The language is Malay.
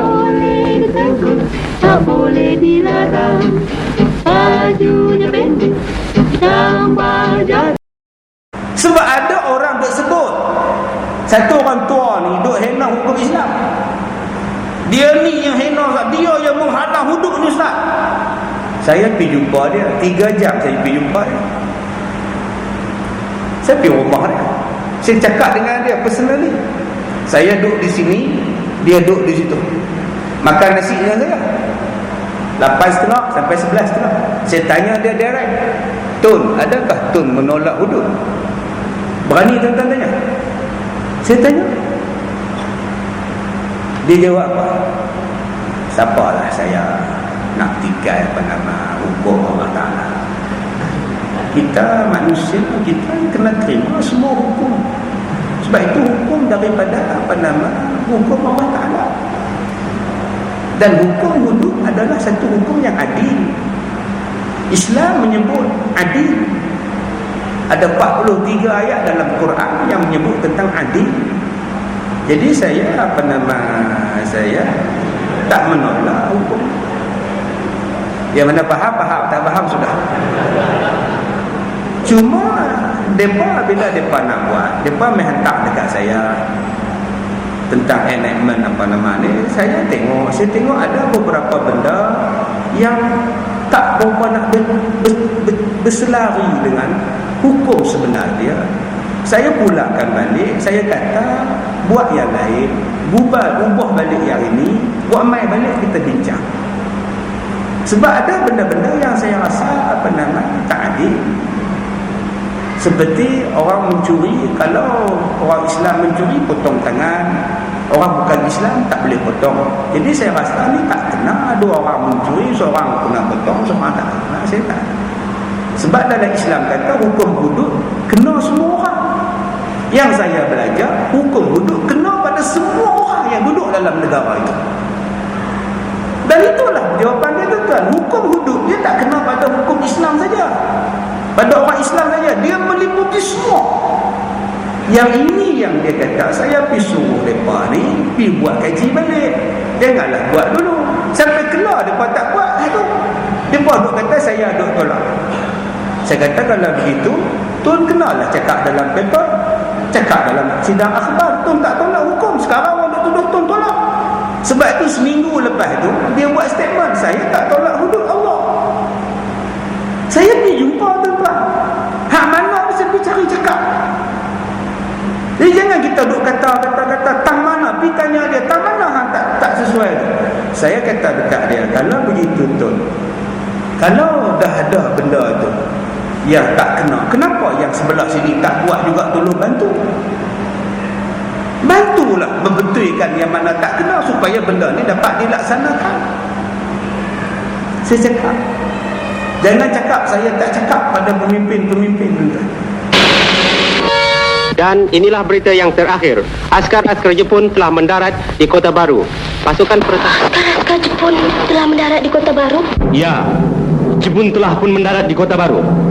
boleh ditangkap, tak boleh dilarang. Bajunya pendek, tambah jalan. Sebab ada orang duk sebut Satu orang tua ni duk hina hukum Islam. Dia ni yang Ustaz. Dia yang menghadang hudud ni Ustaz. Saya pergi jumpa dia. Tiga jam saya pergi jumpa dia. Saya pergi rumah dia. Saya cakap dengan dia personally. Saya duduk di sini Dia duduk di situ Makan nasi dengan saya Lapan setengah sampai sebelas setengah Saya tanya dia direct Tun, adakah Tun menolak hudud? Berani tuan-tuan tanya? Saya tanya. Dia jawab apa? Siapalah saya nak tinggal nama hukum Allah Ta'ala. Kita manusia, kita kena terima semua hukum. Sebab itu hukum daripada apa nama? Hukum Allah Ta'ala. Dan hukum hudud adalah satu hukum yang adil. Islam menyebut adil. Ada 43 ayat dalam Quran yang menyebut tentang adil. Jadi saya apa nama saya tak menolak hukum. Yang mana faham faham. Tak faham sudah. Cuma mereka bila mereka nak buat mereka menghantar dekat saya tentang enactment apa nama ni saya tengok saya tengok ada beberapa benda yang tak berapa nak berselari dengan hukum sebenar dia saya pulakan balik saya kata buat yang lain bubar ubah balik yang ini buat mai balik kita bincang. Sebab ada benda-benda yang saya rasa apa nama tak adil. Seperti orang mencuri kalau orang Islam mencuri potong tangan. Orang bukan Islam tak boleh potong. Jadi saya rasa ni tak kena. Ada orang mencuri seorang kena potong seorang tak kena. Saya tak. Sebab dalam Islam kata hukum hudud kena semua orang. Yang saya belajar hukum hudud kena pada semua orang yang duduk dalam negara itu. Dan itulah jawapan dia tuan hukum hudud dia tak kena pada hukum Islam saja. Pada orang Islam saja. Dia meliputi semua yang ini yang dia kata saya pergi suruh mereka ni pergi buat kaji balik. Janganlah buat dulu. Sampai keluar mereka tak buat itu mereka duk kata saya duk tolak. Saya kata kalau begitu Tun kenalah cakap dalam paper cakap dalam sidang akhbar. Tun tak tolak hukum. Sekarang orang duk tuduh Tun tolak. Sebab itu seminggu lepas itu dia buat statement saya tak tolak hudud Allah saya pergi jumpa tuan-tuan hak mana mesti pergi cari cakap jadi jangan kita duk kata kata kata tang mana pergi tanya dia tang mana hang tak tak sesuai tu. Saya kata dekat dia kalau begitu tuan kalau dah ada benda tu yang tak kena. Kenapa yang sebelah sini tak buat juga tolong bantu? Bantulah membetulkan yang mana tak kena supaya benda ni dapat dilaksanakan. Saya cakap. Jangan cakap saya tak cakap pada pemimpin-pemimpin Dan inilah berita yang terakhir. Askar-askar Jepun telah mendarat di Kota Baru. Pasukan pertahanan... Askar Jepun telah mendarat di Kota Baru. Ya, Jepun telah pun mendarat di Kota Baru.